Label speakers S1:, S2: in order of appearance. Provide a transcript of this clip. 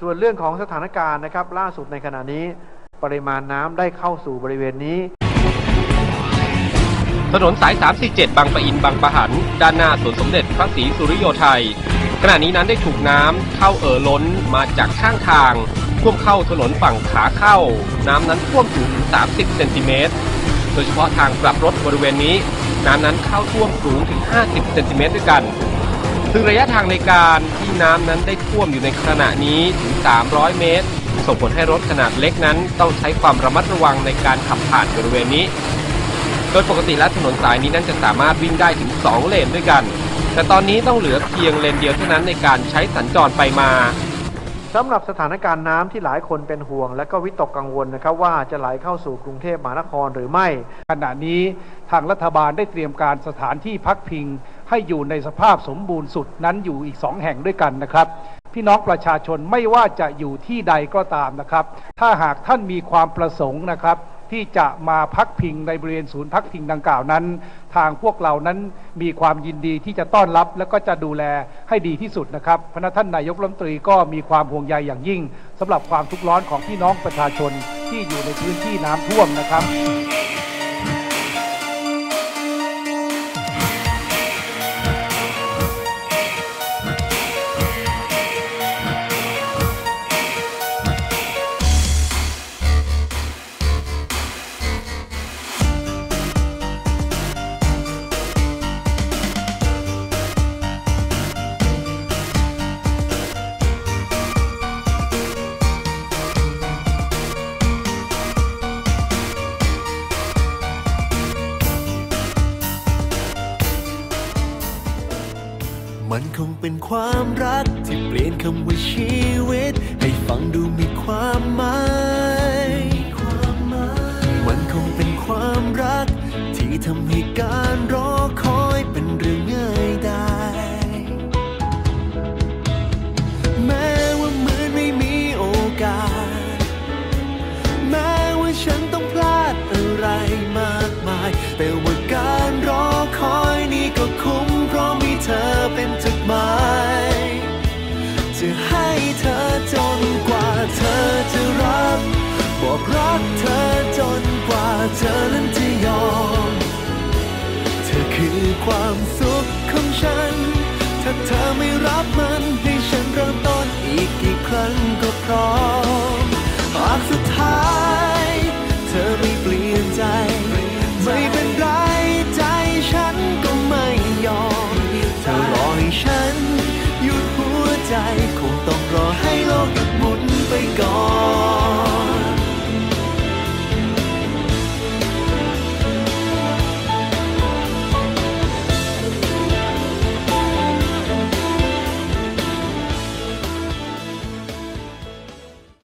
S1: ส่วนเรื่องของสถานการณ์นะครับ ล่าสุดในขณะนี้ปริมาณน้ำได้เข้าสู่บริเวณนี้
S2: ถนนสาย 347 บางปะอินบางปะหัน ด้านหน้าสวนสมเด็จพระศรีสุริโยไทยขณะนี้นั้นได้ถูกน้ำเข้าเอ่อล้นมาจากข้างทาง ท่วมเข้าถนนฝั่งขาเข้า น้ำนั้นท่วมสูงถึง 30 เซนติเมตร โดยเฉพาะทางกลับรถบริเวณนี้ น้ำนั้นเข้าท่วมสูงถึง 50 เซนติเมตรด้วยกัน ซึ่งระยะทางในการที่น้ำนั้นได้ท่วมอยู่ในขณะนี้ถึง 300 เมตร ส่งผลให้รถขนาดเล็กนั้น ต้องใช้ความระมัดระวังในการขับผ่านบริเวณนี้ โดยปกติแล้วถนนสายนี้นั้นจะสามารถวิ่งได้ถึง 2 เลนด้วยกัน แต่ตอนนี้ต้องเหลือเพียงเลนเดียวเท่านั้นในการใช้สัญจรไปมา
S1: สำหรับสถานการณ์น้ำที่หลายคนเป็นห่วง และก็วิตกกังวลนะครับว่าจะไหลเข้าสู่กรุงเทพมหานครหรือไม่
S3: ขณะนี้ทางรัฐบาลได้เตรียมการสถานที่พักพิง ให้อยู่ในสภาพสมบูรณ์สุดนั้นอยู่อีกสองแห่งด้วยกันนะครับ พี่น้องประชาชนไม่ว่าจะอยู่ที่ใดก็ตามนะครับ ถ้าหากท่านมีความประสงค์นะครับที่จะมาพักพิงในบริเวณศูนย์พักพิงดังกล่าวนั้น ทางพวกเรานั้นมีความยินดีที่จะต้อนรับ และก็จะดูแลให้ดีที่สุดนะครับพระท่านนายกรัฐมนตรีก็มีความห่วงใยอย่างยิ่งสำหรับความทุกข์ร้อนของพี่น้องประชาชนที่อยู่ในพื้นที่น้ำท่วมนะครับ
S4: มันคงเป็นความรัก ที่เปลี่ยนคำว่าชีวิต ให้ฟังดูมีความหมายมันคงเป็นความรัก ที่ทำให้การรอคอยเป็นเรื่องง่ายได้ แม้ว่าเหมือนไม่มีโอกาส แม้ว่าฉันต้องพลาดอะไรมากมายแต่ ธอจนกว่าเธอนั้นจะยอม เธอคือความสุขของฉัน ถ้าเธอไม่รับมันให้ฉันเริ่มต้นอีกกี่ครั้งก็พร้อม หากสุดท้าย เธอไม่เปลี่ยนใจ ไม่เป็นไรใจฉันก็ไม่ยอม เธอรอให้ฉันหยุดหัวใจ